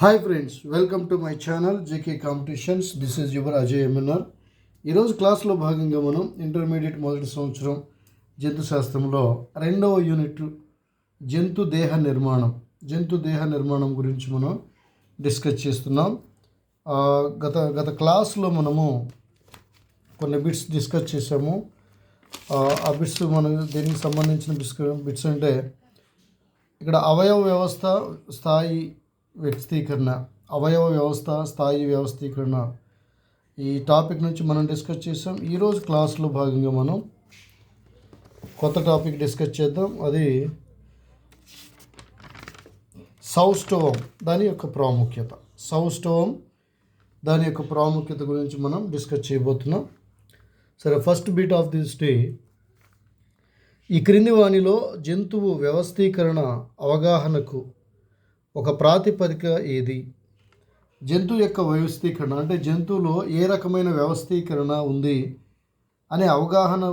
Hi friends welcome to my channel JK competitions this is your Ajay MNR ఈరోజు క్లాస్లో భాగంగా మనం intermediate మొదటి సంవత్సరం జంతు శాస్త్రంలో రెండవ యూనిట్ జంతు దేహ నిర్మాణం జంతు దేహ నిర్మాణం గురించి మనం డిస్కస్ చేస్తున్నాం. గత గత క్లాస్లో మనము కొన్ని బిట్స్ డిస్కస్ చేసాము ఆ, బిట్స్ మనం దీనికి సంబంధించిన బిట్స్ బిట్స్ అంటే ఇక్కడ అవయవ వ్యవస్థ స్థాయి వ్యక్తీకరణ అవయవ వ్యవస్థ స్థాయి వ్యవస్థీకరణ. ఈ టాపిక్ నుంచి మనం డిస్కస్ చేసాం. ఈరోజు క్లాస్లో భాగంగా మనం కొత్త టాపిక్ డిస్కస్ చేద్దాం. అది సౌష్ఠవం దాని యొక్క ప్రాముఖ్యత. సౌష్ఠవం దాని యొక్క ప్రాముఖ్యత గురించి మనం డిస్కస్ చేయబోతున్నాం. సరే first bit of this day ఈ క్రింది వాణిలో జంతువు వ్యవస్థీకరణ అవగాహనకు ఒక ప్రాతిపదిక ఏది? జంతువు యొక్క వ్యవస్థీకరణ అంటే జంతువులో ఏ రకమైన వ్యవస్థీకరణ ఉంది అనే అవగాహన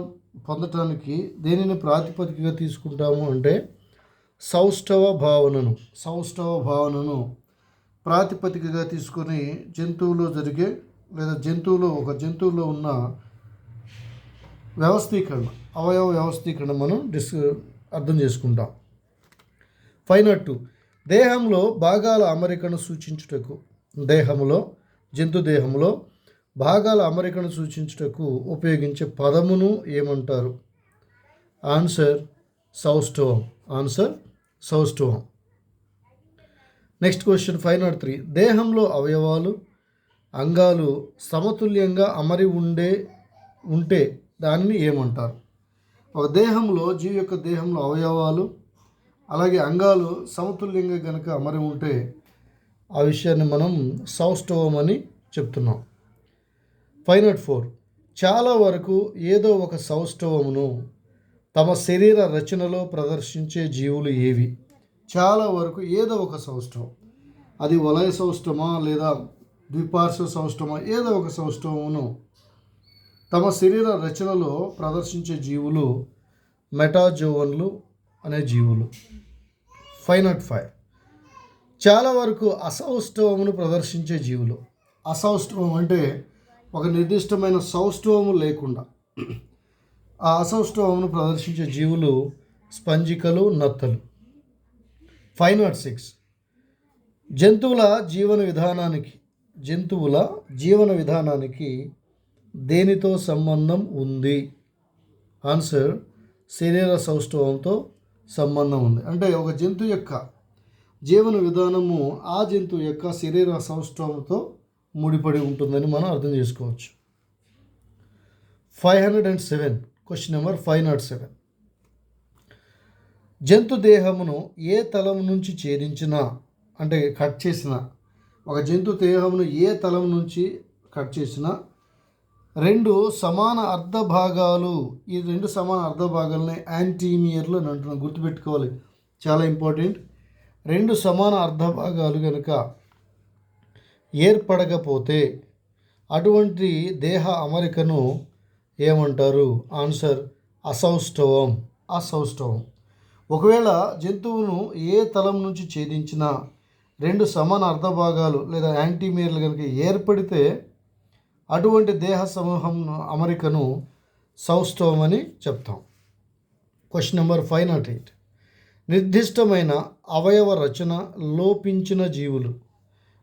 పొందటానికి దేనిని ప్రాతిపదికగా తీసుకుంటాము అంటే సౌష్ఠవ భావనను సౌష్ఠవ భావనను ప్రాతిపదికగా తీసుకొని జంతువులో జరిగే లేదా జంతువులో ఒక జంతువులో ఉన్న వ్యవస్థీకరణ అవయవ వ్యవస్థీకరణ మనం డిస్ అర్థం చేసుకుంటాం. ఫైనట్టు టూ దేహంలో భాగాల అమరికను సూచించుటకు దేహంలో జంతు దేహంలో భాగాల అమరికను సూచించుటకు ఉపయోగించే పదమును ఏమంటారు? ఆన్సర్ సౌష్ఠవం answer సౌష్ఠవం next question five nought three దేహంలో అవయవాలు అంగాలు సమతుల్యంగా అమరి ఉండే ఉంటే దానిని ఏమంటారు? ఒక దేహంలో జీవి యొక్క దేహంలో అవయవాలు అలాగే అంగాలు సమతుల్యంగా కనుక అమరి ఉంటే ఆ విషయాన్ని మనం సౌష్ఠవం అని చెప్తున్నాం. Five nought four. చాలా వరకు ఏదో ఒక సౌష్ఠవమును తమ శరీర రచనలో ప్రదర్శించే జీవులు ఏవి? చాలా వరకు ఏదో ఒక సౌష్ఠవం అది వలయ సౌష్ఠమా లేదా ద్విపార్శ్వ సౌష్ఠమా ఏదో ఒక సౌష్ఠవమును తమ శరీర రచనలో ప్రదర్శించే జీవులు మెటాజోవన్లు అనే జీవులు. Five nought five. చాలా వరకు అసౌష్ఠవమును ప్రదర్శించే జీవులు. అసౌష్ఠవం అంటే ఒక నిర్దిష్టమైన సౌష్ఠవము లేకుండా. ఆ అసౌష్ఠవమును ప్రదర్శించే జీవులు స్పంజికలు నత్తలు. Five nought six. జంతువుల జీవన విధానానికి జంతువుల జీవన విధానానికి దేనితో సంబంధం ఉంది? ఆన్సర్ శరీర సౌష్ఠవంతో సంబంధం ఉంది. అంటే ఒక జంతు యొక్క జీవన విధానము ఆ జంతువు యొక్క శరీర సౌష్ఠవంతో ముడిపడి ఉంటుందని మనం అర్థం చేసుకోవచ్చు. Five hundred and seven question number five nought seven. జంతు దేహమును ఏ తలం నుంచి ఛేదించినా అంటే కట్ చేసిన ఒక జంతు దేహమును ఏ తలం నుంచి కట్ చేసినా రెండు సమాన అర్ధ భాగాలు ఈ రెండు సమాన అర్ధ భాగాలని యాంటీమియర్లు అని అంటున్నాను గుర్తుపెట్టుకోవాలి. చాలా ఇంపార్టెంట్ రెండు సమాన అర్ధ భాగాలు కనుక ఏర్పడకపోతే అటువంటి దేహ అమరికను ఏమంటారు? ఆన్సర్ అసౌష్ఠవం. అసౌష్ఠవం. ఒకవేళ జంతువును ఏ తలం నుంచి ఛేదించినా రెండు సమాన అర్ధ భాగాలు లేదా యాంటీమియర్లు కనుక ఏర్పడితే అటువంటి దేహ సమూహం అమరికను సౌష్ఠవం అని చెప్తాం. Question number five nought eight నిర్దిష్టమైన అవయవ రచన లోపించిన జీవులు.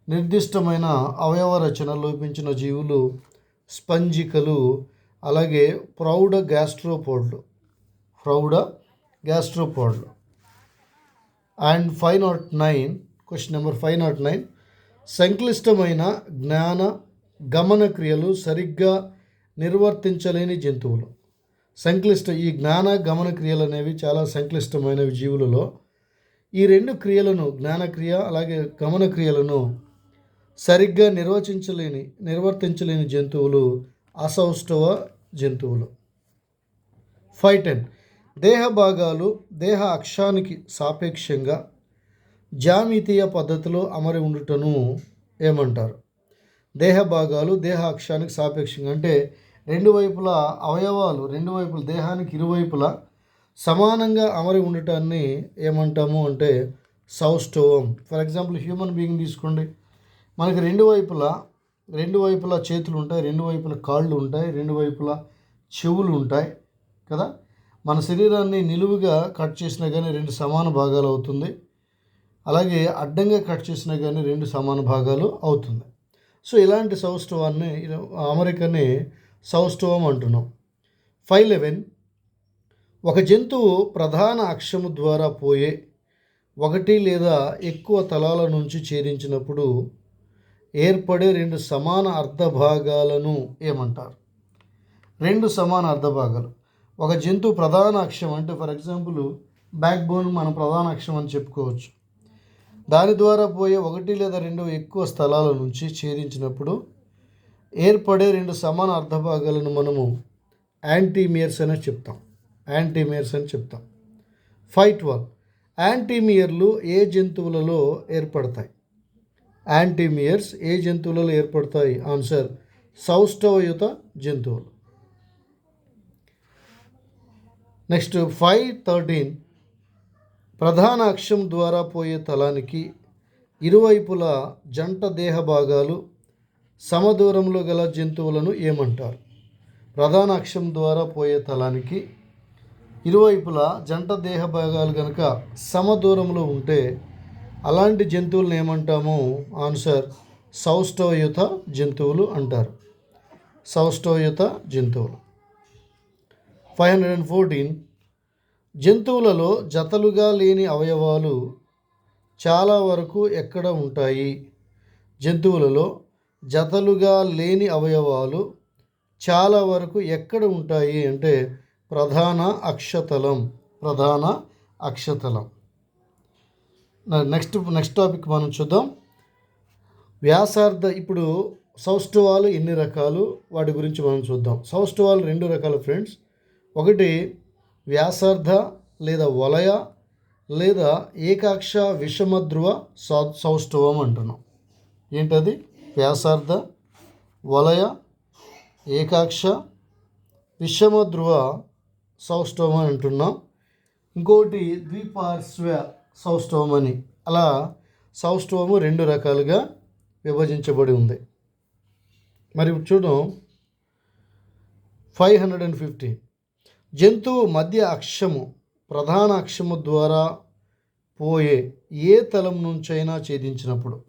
నిర్దిష్టమైన అవయవ రచన లోపించిన జీవులు స్పంజికలు అలాగే ప్రౌఢ గ్యాస్ట్రోపోడ్లు. ప్రౌఢ గ్యాస్ట్రోపోడ్లు. And five nought nine question number five nought nine సంక్లిష్టమైన జ్ఞాన గమన క్రియలు సరిగ్గా నిర్వర్తించలేని జంతువులు. సంక్లిష్ట ఈ జ్ఞాన గమన క్రియలు అనేవి చాలా సంక్లిష్టమైనవి జీవులలో. ఈ రెండు క్రియలను జ్ఞానక్రియ అలాగే గమన క్రియలను సరిగ్గా నిర్వచించలేని నిర్వర్తించలేని జంతువులు అసౌష్ఠవ జంతువులు. ఫైవ్ టెన్ దేహ భాగాలు దేహ అక్షానికి సాపేక్షంగా జామితీయ పద్ధతిలో అమరి ఉండుటను ఏమంటారు? దేహ భాగాలు దేహ అక్షానికి సాపేక్షంగా. అంటే రెండు వైపులా అవయవాలు రెండు వైపుల దేహానికి ఇరువైపులా సమానంగా అమరి ఉండటాన్ని ఏమంటాము అంటే సౌష్ఠవం. ఫర్ ఎగ్జాంపుల్ హ్యూమన్ బీయింగ్ తీసుకోండి. మనకి రెండు వైపులా రెండు వైపులా చేతులు ఉంటాయి రెండు వైపులా కాళ్ళు ఉంటాయి రెండు వైపులా చెవులు ఉంటాయి కదా? మన శరీరాన్ని నిలువుగా కట్ చేసినా కానీ రెండు సమాన భాగాలు అవుతుంది. అలాగే అడ్డంగా కట్ చేసినా కానీ రెండు సమాన భాగాలు అవుతుంది. సో ఇలాంటి సౌష్ఠవాన్ని అమెరికని సౌష్ఠవం అంటున్నాం. Five eleven. ఒక జంతువు ప్రధాన అక్షము ద్వారా పోయే ఒకటి లేదా ఎక్కువ తలాల నుంచి ఛేదించినప్పుడు ఏర్పడే రెండు సమాన అర్ధభాగాలను ఏమంటారు? రెండు సమాన అర్ధభాగాలు. ఒక జంతువు ప్రధాన అక్షం అంటే ఫర్ ఎగ్జాంపుల్ బ్యాక్ బోన్ మనం ప్రధాన అక్షం అని చెప్పుకోవచ్చు. దాని ద్వారా పోయే ఒకటి లేదా రెండు ఎక్కువ స్థలాల నుంచి ఛేదించినప్పుడు ఏర్పడే రెండు సమాన అర్ధభాగాలను మనము యాంటీమియర్స్ అని చెప్తాం. యాంటీమియర్స్ అని చెప్తాం. ఫైవ్ వన్ యాంటీమియర్లు ఏ జంతువులలో ఏర్పడతాయి? యాంటీమియర్స్ ఏ జంతువులలో ఏర్పడతాయి? ఆన్సర్ సౌష్ఠవయుత జంతువులు. Next five thirteen. ప్రధాన అక్షం ద్వారా పోయే తలానికి ఇరువైపులా జంట దేహ భాగాలు సమదూరంలో గల జంతువులను ఏమంటారు? ప్రధాన అక్షం ద్వారా పోయే తలానికి ఇరువైపులా జంట దేహ భాగాలు కనుక సమదూరంలో ఉంటే అలాంటి జంతువులను ఏమంటాము? ఆన్సర్ సౌష్ఠవయుత జంతువులు అంటారు. సౌష్ఠవయుత జంతువులు. ఫైవ్ హండ్రెడ్ అండ్ ఫోర్టీన్ జంతువులలో జతలుగా లేని అవయవాలు చాలా వరకు ఎక్కడ ఉంటాయి? జంతువులలో జతలుగా లేని అవయవాలు చాలా వరకు ఎక్కడ ఉంటాయి అంటే ప్రధాన అక్షతలం ప్రధాన అక్షతలం. నెక్స్ట్ నెక్స్ట్ టాపిక్ మనం చూద్దాం. వ్యాసార్థ ఇప్పుడు సౌష్ఠవాలు ఎన్ని రకాలు? వాటి గురించి మనం చూద్దాం. సౌష్ఠవాలు రెండు రకాల ఫ్రెండ్స్. ఒకటి వ్యాసార్థ లేదా వలయ లేదా ఏకాక్ష విషమధ్రువ సౌ సౌష్ఠవం అంటున్నాం. ఏంటది? వ్యాసార్థ వలయ ఏకాక్ష విషమధ్రువ సౌష్ఠవం అని అంటున్నాం. ఇంకోటి ద్విపార్శ్వ సౌష్ఠవం అని. అలా సౌష్ఠవము రెండు రకాలుగా విభజించబడి ఉంది. మరి చూడం ఫైవ్ హండ్రెడ్ అండ్ ఫిఫ్టీన్ జంతువు మధ్య అక్షము ప్రధాన అక్షము ద్వారా పోయే ఏ తలం నుంచైనా ఛేదించినప్పుడు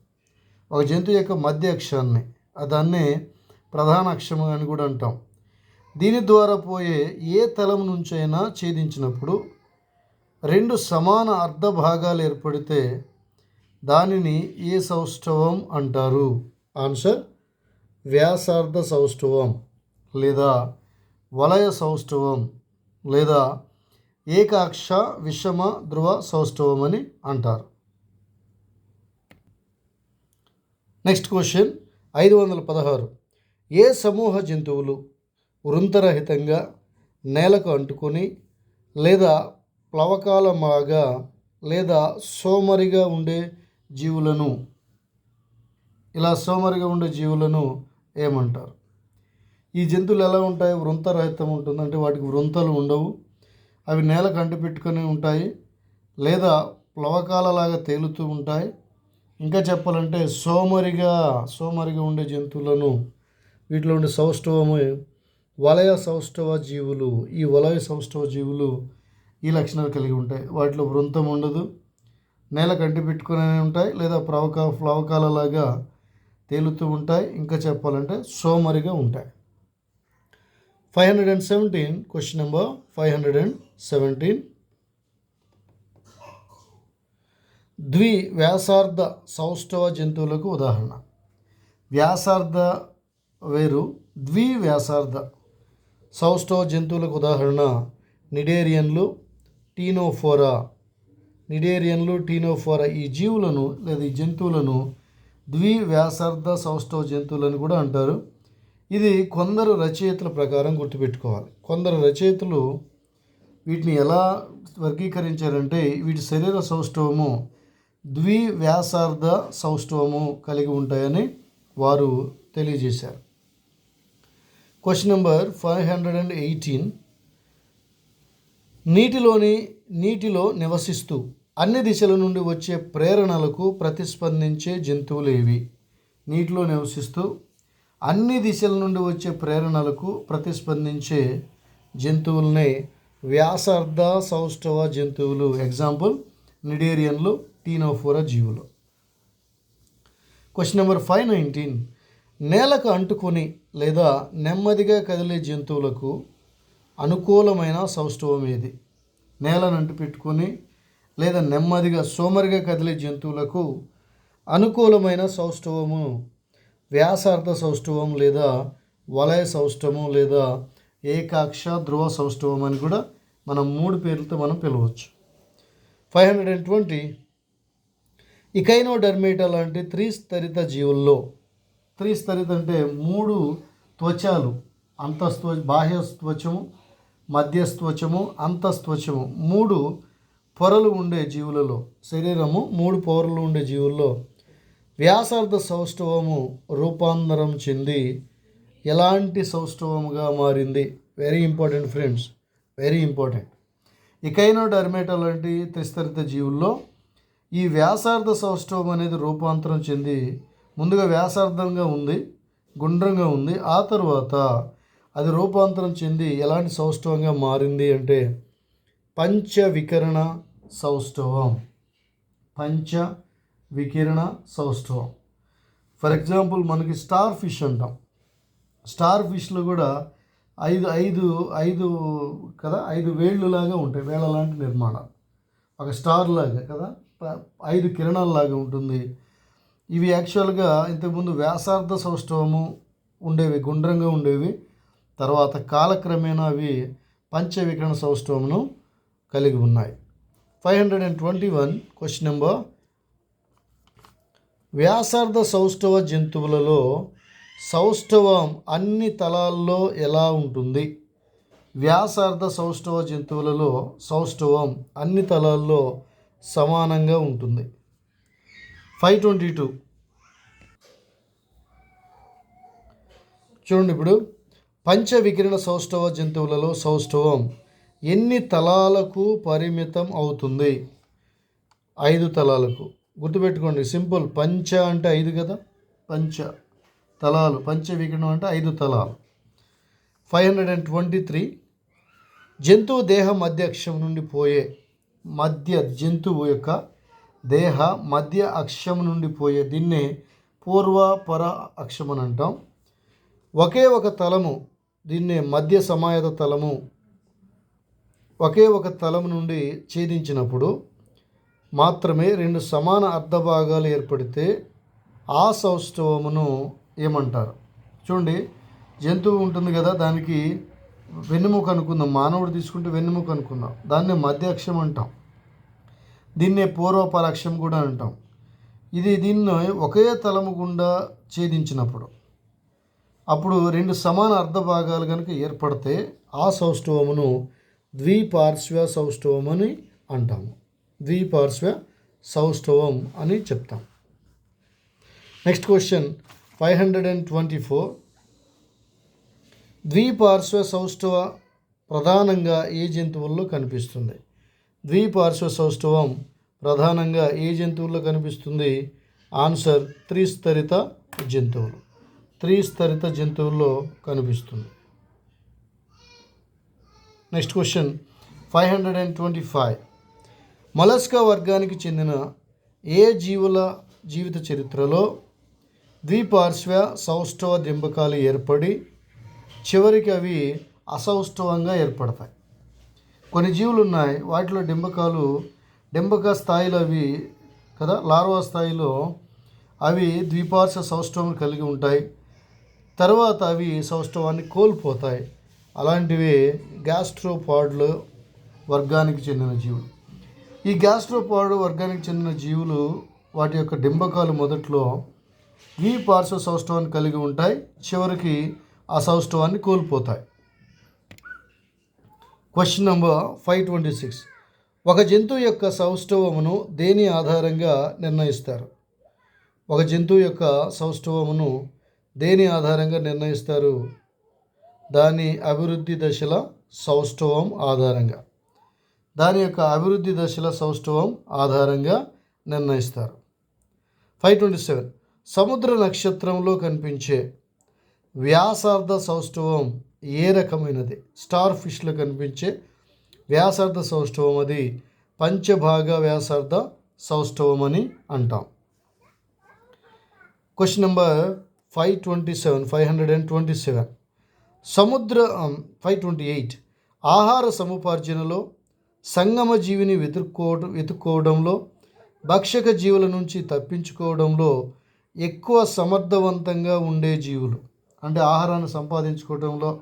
ఒక జంతువు యొక్క మధ్య అక్షాన్ని దాన్నే ప్రధాన అక్షము అని కూడా అంటాం. దీని ద్వారా పోయే ఏ తలం నుంచైనా ఛేదించినప్పుడు రెండు సమాన అర్ధ భాగాలు ఏర్పడితే దానిని ఏ సౌష్ఠవం అంటారు. ఆన్సర్ వ్యాసార్థ సౌష్ఠవం లేదా వలయ సౌష్ఠవం. లేదా ఏకాక్ష విషమ ధ్రువ సౌష్ఠవం అని అంటారు. నెక్స్ట్ క్వశ్చన్ ఐదు వందల పదహారు. ఏ సమూహ జంతువులు వృంతరహితంగా నేలకు అంటుకొని లేదా ప్లవకాల మాగా లేదా సోమరిగా ఉండే జీవులను ఇలా సోమరిగా ఉండే జీవులను ఏమంటారు? ఈ జంతువులు ఎలా ఉంటాయి? వృంతరహితం ఉంటుంది. అంటే వాటికి వృంతలు ఉండవు. అవి నేల కంటి పెట్టుకొని ఉంటాయి. లేదా ప్లవకాలలాగా తేలుతూ ఉంటాయి. ఇంకా చెప్పాలంటే సోమరిగా సోమరిగా ఉండే జంతువులను వీటిలో ఉండే సౌష్ఠవము వలయ సౌష్ఠవ జీవులు ఈ వలయ సౌష్ఠవ జీవులు ఈ లక్షణాలు కలిగి ఉంటాయి. వాటిలో వృంతం ఉండదు. నేల కంటి పెట్టుకునే ఉంటాయి. లేదా ప్రవక ప్లవకాలలాగా తేలుతూ ఉంటాయి. ఇంకా చెప్పాలంటే సోమరిగా ఉంటాయి. Five hundred and seventeen question number five hundred and seventeen ద్వి వ్యాసార్థ సౌష్ఠవ జంతువులకు ఉదాహరణ వ్యాసార్థ వేరు ద్వి వ్యాసార్థ సౌష్ఠవ జంతువులకు ఉదాహరణ నిడేరియన్లు టీనోఫోరా నిడేరియన్లు టీనోఫోరా ఈ జీవులను లేదా ఈ జంతువులను ద్వి వ్యాసార్థ సౌష్ఠవ జంతువులను కూడా అంటారు. ఇది కొందరు రచయితల ప్రకారం గుర్తుపెట్టుకోవాలి. కొందరు రచయితలు వీటిని ఎలా వర్గీకరించారంటే వీటి శరీర సౌష్ఠవము ద్వివ్యాసార్థ సౌష్ఠవము కలిగి ఉంటాయని వారు తెలియజేశారు. Question number five hundred and eighteen నీటిలోని నీటిలో నివసిస్తూ అన్ని దిశల నుండి వచ్చే ప్రేరణలకు ప్రతిస్పందించే జంతువులు ఏవి? నీటిలో నివసిస్తూ అన్ని దిశల నుండి వచ్చే ప్రేరణలకు ప్రతిస్పందించే జంతువుల్ని వ్యాసార్థ సౌష్ఠవ జంతువులు. ఎగ్జాంపుల్ నిడేరియన్లు టీనోఫోరా జీవులు. క్వశ్చన్ నెంబర్ ఫైవ్ నైన్టీన్ నేలకు అంటుకొని లేదా నెమ్మదిగా కదిలే జంతువులకు అనుకూలమైన సౌష్ఠవం ఏది? నేలను అంటు పెట్టుకొని లేదా నెమ్మదిగా సోమరిగా కదిలే జంతువులకు అనుకూలమైన సౌష్ఠవము వ్యాసార్థ సౌష్ఠవం లేదా వలయ సౌష్ఠవము లేదా ఏకాక్ష ధ్రువ సౌష్ఠవం అని కూడా మనం మూడు పేర్లతో మనం పిలవచ్చు. Five hundred and twenty. Echinodermata లాంటి త్రిస్తరిత జీవుల్లో త్రిస్తరిత అంటే మూడు త్వచాలు అంతస్త్వ బాహ్య త్వచము మధ్యస్త్వచము అంతస్త్వచము మూడు పొరలు ఉండే జీవులలో శరీరము మూడు పొరలు ఉండే జీవుల్లో వ్యాసార్థ సౌష్ఠవము రూపాంతరం చెంది ఎలాంటి సౌష్ఠవముగా మారింది? Very important friends very important Echinodermata లాంటి త్రిస్తరిత జీవుల్లో ఈ వ్యాసార్థ సౌష్ఠవం అనేది రూపాంతరం చెంది ముందుగా వ్యాసార్థంగా ఉంది గుండ్రంగా ఉంది. ఆ తర్వాత అది రూపాంతరం చెంది ఎలాంటి సౌష్ఠవంగా మారింది అంటే పంచ వికరణ సౌష్ఠవం. పంచ వికిరణ సౌష్ఠవం. ఫర్ ఎగ్జాంపుల్ మనకి స్టార్ ఫిష్ అంటాం. స్టార్ ఫిష్లో కూడా ఐదు ఐదు ఐదు కదా ఐదు వేళ్ళులాగా ఉంటాయి వేళ లాంటి నిర్మాణాలు. ఒక స్టార్ లాగా కదా ఐదు కిరణాలలాగా ఉంటుంది. ఇవి యాక్చువల్గా ఇంతకుముందు వ్యాసార్థ సౌష్ఠవము ఉండేవి గుండ్రంగా ఉండేవి. తర్వాత కాలక్రమేణా అవి పంచవికరణ సౌష్ఠవమును కలిగి ఉన్నాయి. Five hundred and twenty one question number వ్యాసార్థ సౌష్ఠవ జంతువులలో సౌష్ఠవం అన్ని తలాల్లో ఎలా ఉంటుంది? వ్యాసార్థ సౌష్ఠవ జంతువులలో సౌష్ఠవం అన్ని తలాల్లో సమానంగా ఉంటుంది. Five twenty two. చూడండి ఇప్పుడు. పంచ వికిరణ సౌష్ఠవ జంతువులలో సౌష్ఠవం ఎన్ని తలాలకు పరిమితం అవుతుంది? ఐదు తలాలకు. గుర్తుపెట్టుకోండి సింపుల్. పంచ అంటే ఐదు కదా? పంచ. తలాలు. పంచ వికిరణం అంటే ఐదు తలాలు. Five hundred and twenty three. జంతువు దేహ మధ్య అక్షం నుండి పోయే మధ్య జంతువు యొక్క దేహ మధ్య అక్షం నుండి పోయే దీన్నే పూర్వ పర అక్షం అని అంటాం. ఒకే ఒక తలము దీన్నే మధ్య సమాయత తలము ఒకే ఒక తలము నుండి ఛేదించినప్పుడు మాత్రమే రెండు సమాన అర్ధభాగాలు ఏర్పడితే ఆ సౌష్ఠవమును ఏమంటారు? చూడండి జంతువు ఉంటుంది కదా దానికి వెన్నెముక అనుకుందాం. మానవుడు తీసుకుంటే వెన్నెముక అనుకుందాం. దాన్నే మధ్య అక్షం అంటాం. దీన్నే పూర్వపరాక్షం కూడా అంటాం. ఇది దీన్ని ఒకే తలము గుండా ఛేదించినప్పుడు అప్పుడు రెండు సమాన అర్ధ భాగాలు కనుక ఏర్పడితే ఆ సౌష్ఠవమును ద్విపార్శ్వ సౌష్ఠవమని అంటాము. ద్విపార్శ్వ సౌష్ఠవం అని చెప్తాం. Next question five hundred and twenty four ద్విపార్శ్వ సౌష్ఠవ ప్రధానంగా ఏ జంతువుల్లో కనిపిస్తుంది? ద్విపార్శ్వ సౌష్ఠవం ప్రధానంగా ఏ జంతువుల్లో కనిపిస్తుంది? ఆన్సర్ త్రిస్తరిత జంతువులు. త్రిస్తరిత జంతువుల్లో కనిపిస్తుంది. Next question five hundred and twenty five Mollusca వర్గానికి చెందిన ఏ జీవుల జీవిత చరిత్రలో ద్విపార్శ్వ సౌష్ఠవ దింబకాలు ఏర్పడి చివరికి అవి అసౌష్ఠవంగా ఏర్పడతాయి. కొన్ని జీవులు ఉన్నాయి వాటిలో డింబకాలు డింబక స్థాయిలో అవి కదా లార్వా స్థాయిలో అవి ద్విపార్శ్వ సౌష్ఠవం కలిగి ఉంటాయి. తర్వాత అవి సౌష్ఠవాన్ని కోల్పోతాయి. అలాంటివి గ్యాస్ట్రోపాడ్లు వర్గానికి చెందిన జీవులు. ఈ గ్యాస్ట్రోపాడ్ వర్గానికి చెందిన జీవులు వాటి యొక్క డింబకాలు మొదట్లో ఈ పార్శ్వ సౌష్ఠవాన్ని కలిగి ఉంటాయి. చివరికి ఆ సౌష్ఠవాన్ని కోల్పోతాయి. Question number five twenty six ఒక జంతువు యొక్క సౌష్ఠవమును దేని ఆధారంగా నిర్ణయిస్తారు? ఒక జంతువు యొక్క సౌష్ఠవమును దేని ఆధారంగా నిర్ణయిస్తారు? దాని అభివృద్ధి దశల సౌష్ఠవం ఆధారంగా. దాని యొక్క అభివృద్ధి దశల సౌష్ఠవం ఆధారంగా నిర్ణయిస్తారు. Five twenty seven. సముద్ర నక్షత్రంలో కనిపించే వ్యాసార్థ సౌష్ఠవం ఏ రకమైనది? స్టార్ ఫిష్లో కనిపించే వ్యాసార్థ సౌష్ఠవం అది పంచభాగ వ్యాసార్థ సౌష్ఠవం అని అంటాం. Question number five twenty seven five hundred and twenty seven. సముద్ర ఫైవ్ ట్వంటీ ఎయిట్. ఆహార సముపార్జనలో సంగమ జీవిని వెతుక్కోవడం వెతుక్కోవడంలో భక్షక జీవుల నుంచి తప్పించుకోవడంలో ఎక్కువ సమర్థవంతంగా ఉండే జీవులు. అంటే ఆహారాన్ని సంపాదించుకోవడంలో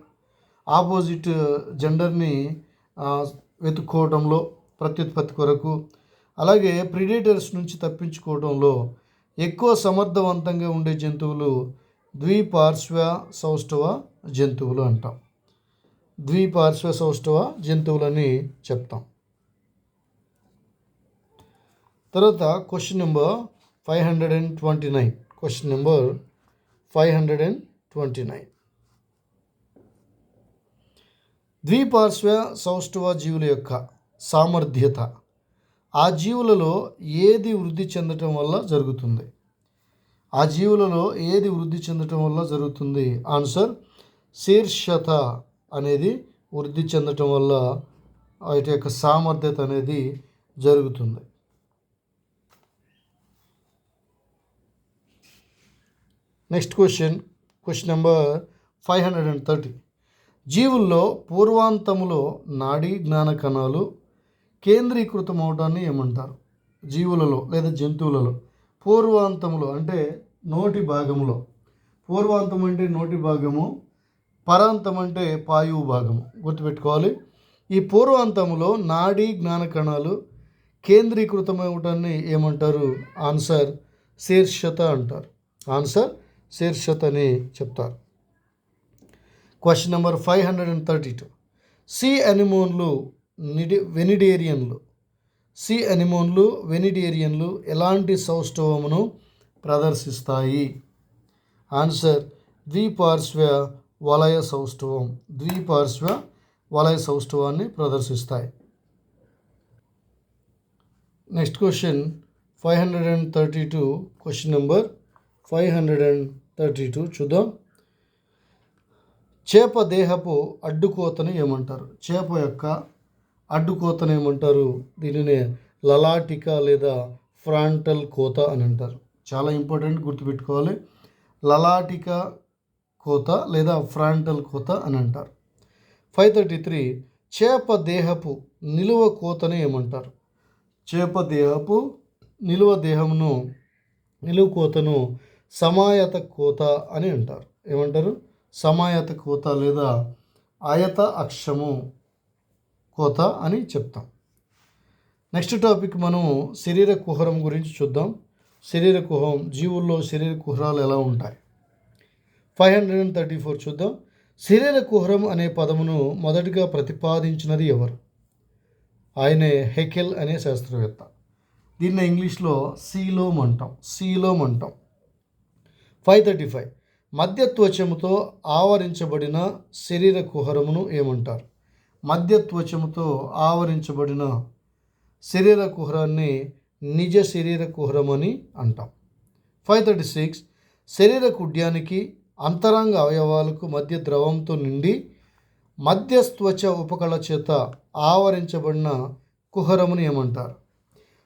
ఆపోజిట్ జెండర్ని వెతుక్కోవడంలో ప్రత్యుత్పత్తి కొరకు అలాగే ప్రిడేటర్స్ నుంచి తప్పించుకోవడంలో ఎక్కువ సమర్థవంతంగా ఉండే జంతువులు ద్విపార్శ్వ సౌష్ఠవ జంతువులు అంటాం. ద్విపార్శ్వ సౌష్ఠవ జంతువులని చెప్తాం. తర్వాత question number five hundred and twenty nine question number five hundred and twenty nine ద్విపార్శ్వ సౌష్ఠవ జీవుల యొక్క సామర్థ్యత. ఆ జీవులలో ఏది వృద్ధి చెందటం వల్ల జరుగుతుంది? ఆ జీవులలో ఏది వృద్ధి చెందటం వల్ల జరుగుతుంది? ఆన్సర్ శీర్షత అనేది వృద్ధి చెందటం వల్ల వాటి యొక్క సామర్థ్యత అనేది జరుగుతుంది. Next question question number five hundred and thirty జీవుల్లో పూర్వాంతములో నాడీ జ్ఞాన కణాలు కేంద్రీకృతం అవడాన్ని ఏమంటారు? జీవులలో లేదా జంతువులలో. పూర్వాంతములో అంటే నోటి భాగములో. పూర్వాంతం అంటే నోటి భాగము పరాంతం అంటే పాయువు భాగము. గుర్తుపెట్టుకోవాలి. ఈ పూర్వాంతములో నాడీ జ్ఞాన కణాలు కేంద్రీకృతమవటాన్ని ఏమంటారు? ఆన్సర్ శీర్షత అంటారు. ఆన్సర్ శీర్షత అని చెప్తారు. Question number five hundred and thirty two sea అనిమోన్లు నిడి వెనిడేరియన్లు. సి అనిమోన్లు వెనిడేరియన్లు ఎలాంటి సౌష్ఠవమును ప్రదర్శిస్తాయి? ఆన్సర్ ద్విపార్శ్వ వలయ సౌష్ఠవం. ద్విపార్శ్వ వలయ సౌష్ఠవాన్ని ప్రదర్శిస్తాయి. Next question five hundred and thirty two question number five hundred and thirty two చూద్దాం. చేప దేహపు అడ్డుకోతను ఏమంటారు? చేప యొక్క అడ్డుకోతను ఏమంటారు? దీనినే లలాటిక లేదా ఫ్రాంటల్ కోత అని అంటారు. చాలా ఇంపార్టెంట్ గుర్తుపెట్టుకోవాలి. లలాటిక కోత లేదా ఫ్రాంటల్ కోత అని అంటారు. ఫైవ్ థర్టీ త్రీ చేప దేహపు నిలువ కోతను ఏమంటారు? చేప దేహపు నిలువ దేహమును నిలువ కోతను సమాయత కోత అని అంటారు. ఏమంటారు? సమాయత కోత లేదా ఆయత అక్షము కోత అని చెప్తాం. నెక్స్ట్ టాపిక్ మనం శరీర కుహరం గురించి చూద్దాం. శరీర కుహరం జీవుల్లో శరీర కుహరాలు ఎలా ఉంటాయి? Five hundred and thirty four చూద్దాం. శరీర కుహరం అనే పదమును మొదటిగా ప్రతిపాదించినది ఎవరు? ఆయనే హెకెల్ అనే శాస్త్రవేత్త. దీన్ని ఇంగ్లీష్లో సీలోమ్ అంటాం. సీలోమ్ అంటాం. Five thirty five. మధ్య త్వచముతో ఆవరించబడిన శరీర కుహరమును ఏమంటారు? మధ్య త్వచముతో ఆవరించబడిన శరీర కుహరాన్ని నిజ శరీర కుహరం అని అంటాం. Five thirty six. శరీర కుడ్యానికి అంతరంగ అవయవాలకు మధ్య ద్రవంతో నిండి మధ్య త్వచ ఉపకళ చేత ఆవరించబడిన కుహరమును ఏమంటారు?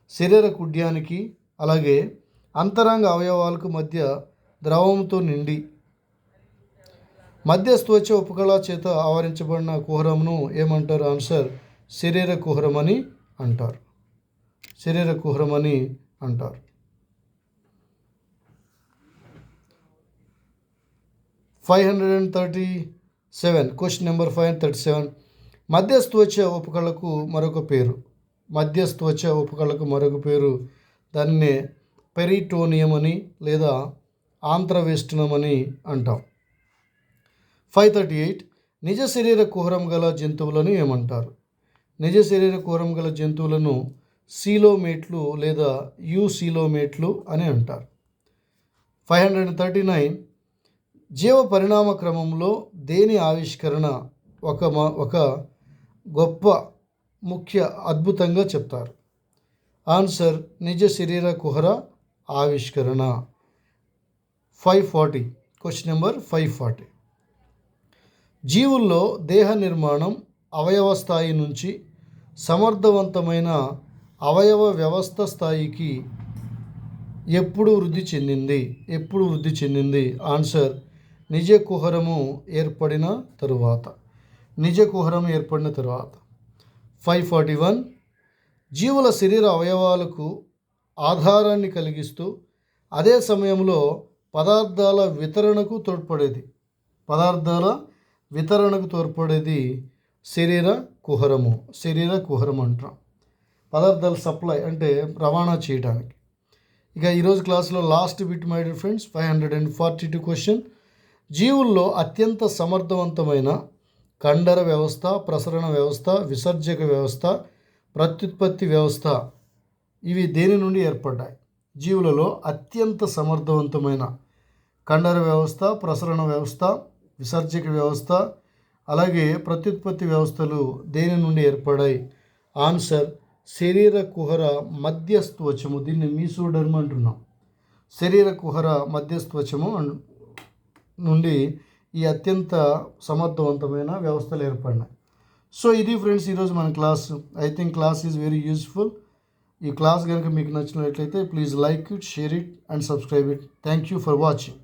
శరీర కుడ్యానికి అలాగే అంతరంగ అవయవాలకు మధ్య ద్రవంతో నిండి మధ్యస్త్వచ ఉపకళ చేత ఆవరించబడిన కుహరమును ఏమంటారు? ఆన్సర్ శరీర కుహరం అని అంటారు. శరీర కుహరం అని అంటారు. Five hundred and thirty seven question number five and thirty seven మధ్యస్థోచ ఉపకళకు మరొక పేరు. మధ్యస్థోచ ఉపకళకు మరొక పేరు. దాన్ని పెరిటోనియం అని లేదా ఆంత్రవేష్టనం అని అంటాం. ఫైవ్ థర్టీ ఎయిట్ నిజ శరీర కుహరం గల జంతువులను ఏమంటారు? నిజ శరీర కుహరం గల జంతువులను సీలోమేట్లు లేదా యూ సీలోమేట్లు అని అంటారు. ఫైవ్ హండ్రెడ్ థర్టీ నైన్ జీవ పరిణామ క్రమంలో దేని ఆవిష్కరణ ఒక మా ఒక గొప్ప ముఖ్య అద్భుతంగా చెప్తారు? ఆన్సర్ నిజ శరీర కుహర ఆవిష్కరణ. Five forty. Question number five forty. జీవుల్లో దేహ నిర్మాణం అవయవ స్థాయి నుంచి సమర్థవంతమైన అవయవ వ్యవస్థ స్థాయికి ఎప్పుడు వృద్ధి చెందింది? ఎప్పుడు వృద్ధి చెందింది? ఆన్సర్ నిజ కుహరము ఏర్పడిన తరువాత. నిజ కుహరం ఏర్పడిన తరువాత. ఫైవ్ ఫార్టీ వన్ జీవుల శరీర అవయవాలకు ఆధారాన్ని కలిగిస్తూ అదే సమయంలో పదార్థాల వితరణకు తోడ్పడేది. పదార్థాల వితరణకు తోడ్పడేది శరీర కుహరము. శరీర కుహరం అంటాం. పదార్థాల సప్లై అంటే రవాణా చేయడానికి ఇక ఈరోజు క్లాస్లో last bit my dear friends five hundred and forty two question. జీవుల్లో అత్యంత సమర్థవంతమైన కండర వ్యవస్థ ప్రసరణ వ్యవస్థ విసర్జక వ్యవస్థ ప్రత్యుత్పత్తి వ్యవస్థ ఇవి దేని నుండి ఏర్పడ్డాయి? జీవులలో అత్యంత సమర్థవంతమైన కండర వ్యవస్థ ప్రసరణ వ్యవస్థ విసర్జక వ్యవస్థ అలాగే ప్రత్యుత్పత్తి వ్యవస్థలు దేని నుండి ఏర్పడాయి? ఆన్సర్ శరీర కుహర మధ్యస్త్వచము. దీన్ని మీసోడర్మ్ అంటున్నాం. శరీర కుహర మధ్యస్త్వచము నుండి ఈ అత్యంత సమర్థవంతమైన వ్యవస్థలు ఏర్పడినాయి. సో ఇది ఫ్రెండ్స్ ఈరోజు మన class I think class is very useful ఈ క్లాస్ కనుక మీకు నచ్చినట్లయితే please like it share it and subscribe it thank you for watching